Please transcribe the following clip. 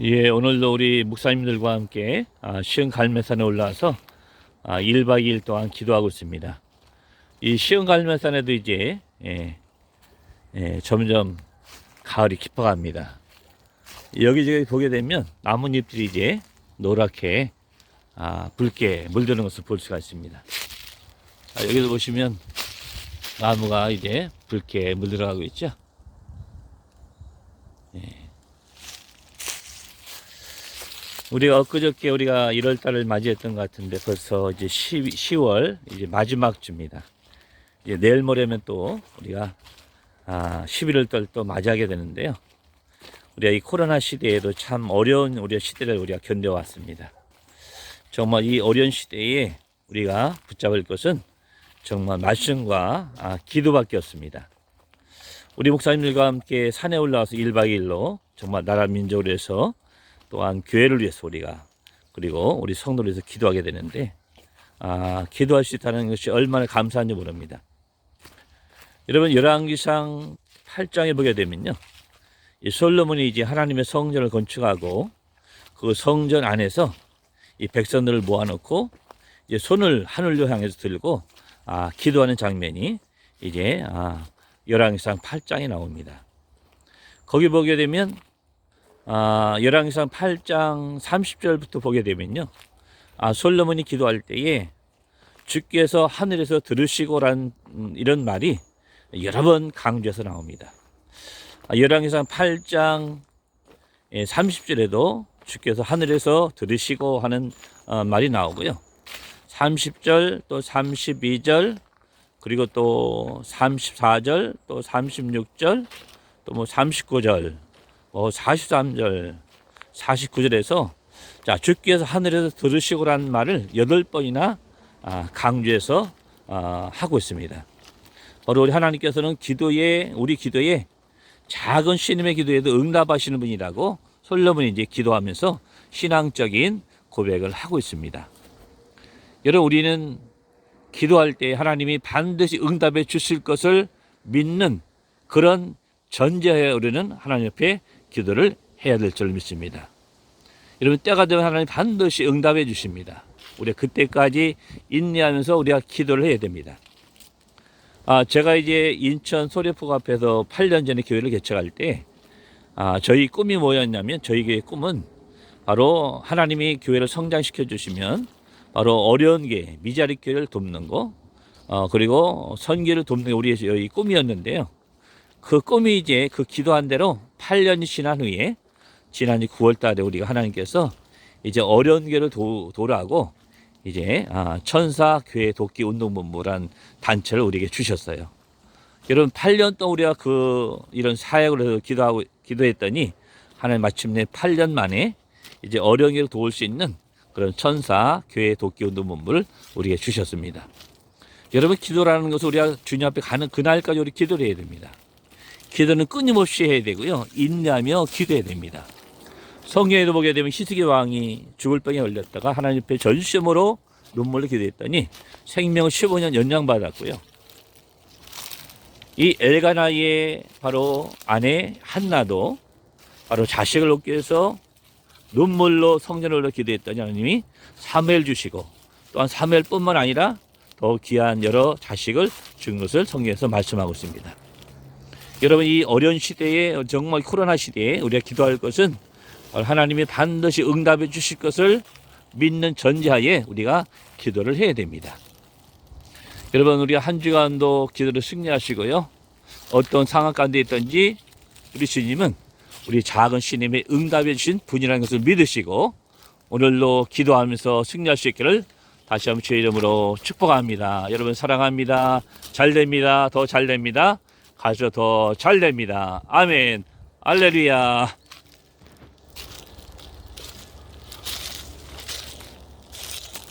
예, 오늘도 우리 목사님들과 함께 아, 시흥 갈매산에 올라와서 아, 1박 2일 동안 기도하고 있습니다. 이 시흥 갈매산에도 이제 예, 예, 점점 가을이 깊어갑니다. 여기저기 보게 되면 나뭇잎들이 이제 노랗게 아, 붉게 물드는 것을 볼 수가 있습니다. 아, 여기도 보시면 나무가 이제 붉게 물들어가고 있죠. 우리가 엊그저께 우리가 1월 달을 맞이했던 것 같은데 벌써 이제 10, 10 월 이제 마지막 주입니다. 이제 내일 모레면 또 우리가 아, 11월 달 또 맞이하게 되는데요. 우리가 이 코로나 시대에도 참 어려운 우리의 시대를 우리가 견뎌왔습니다. 정말 이 어려운 시대에 우리가 붙잡을 것은 정말 말씀과 아, 기도밖에 없습니다. 우리 목사님들과 함께 산에 올라와서 1박 2일로 정말 나라 민족을 위해서 또한 교회를 위해서 우리가 그리고 우리 성도를 위해서 기도하게 되는데 아, 기도할 수 있다는 것이 얼마나 감사한지 모릅니다. 여러분 열왕기상 8장에 보게 되면요. 이 솔로몬이 이제 하나님의 성전을 건축하고 그 성전 안에서 이 백성들을 모아놓고 이제 손을 하늘로 향해서 들고 아, 기도하는 장면이 이제 아, 열왕기상 8장에 나옵니다. 거기 보게 되면 아, 열왕기상 8장 30절부터 보게 되면요. 아, 솔로몬이 기도할 때에 주께서 하늘에서 들으시고란 음, 이런 말이 여러 번 강조해서 나옵니다. 아, 열왕기상 8장 30절에도 주께서 하늘에서 들으시고 하는 어, 말이 나오고요. 30절 또 32절 그리고 또 34절 또 36절 또 뭐 39절 뭐 43절 49절에서 자 주께서 하늘에서 들으시고라는 말을 여덟 번이나 아, 강조해서 아, 하고 있습니다. 바로 우리 하나님께서는 기도에 우리 기도에 작은 신임의 기도에도 응답하시는 분이라고 솔로몬이 이제 기도하면서 신앙적인 고백을 하고 있습니다. 여러분 우리는 기도할 때 하나님이 반드시 응답해 주실 것을 믿는 그런 전제하에 우리는 하나님 옆에 기도를 해야 될 줄 믿습니다. 여러분 때가 되면 하나님 반드시 응답해 주십니다. 우리가 그때까지 인내하면서 우리가 기도를 해야 됩니다. 아, 제가 이제 인천 소래포 앞에서 8년 전에 교회를 개척할 때, 아, 저희 꿈이 뭐였냐면, 저희 교회 꿈은 바로 하나님이 교회를 성장시켜 주시면, 바로 어려운 게 미자리 교회를 돕는 거, 어, 그리고 선교를 돕는 게 우리의 꿈이었는데요. 그 꿈이 이제 그 기도한 대로 8년이 지난 후에, 지난 9월 달에 우리가 하나님께서 이제 어려운 교회를 도, 도라고 이제 아, 천사 교회 돕기 운동본부란 단체를 우리에게 주셨어요. 여러분 8년 동안 우리가 그 이런 사역을 해서 기도하고 기도했더니 하나님 마침내 8년 만에 이제 어려운 일을 도울 수 있는 그런 천사 교회 돕기 운동본부를 우리에게 주셨습니다. 여러분 기도라는 것은 우리가 주님 앞에 가는 그날까지 우리 기도를 해야 됩니다. 기도는 끊임없이 해야 되고요. 인내하며 기도해야 됩니다. 성경에도 보게 되면 히스기 왕이 죽을 병에 걸렸다가 하나님 앞에 전심으로 눈물을 기도했더니 생명을 15년 연장받았고요. 이 엘가나의 바로 아내 한나도 바로 자식을 얻기 위해서 눈물로 성전을 올려 기도했더니 하나님이 사무엘 주시고 또한 사무엘뿐만 아니라 더 귀한 여러 자식을 준 것을 성경에서 말씀하고 있습니다. 여러분 이 어려운 시대에 정말 코로나 시대에 우리가 기도할 것은 하나님이 반드시 응답해 주실 것을 믿는 전제하에 우리가 기도를 해야 됩니다. 여러분 우리가 한 주간도 기도를 승리하시고요. 어떤 상황 가운데 있든지 우리 주님은 우리 작은 신임에 응답해 주신 분이라는 것을 믿으시고 오늘도 기도하면서 승리할 수 있기를 다시 한번 주의 이름으로 축복합니다. 여러분 사랑합니다. 잘 됩니다. 더 잘 됩니다. 가서 더잘 됩니다. 아멘. 알레루야.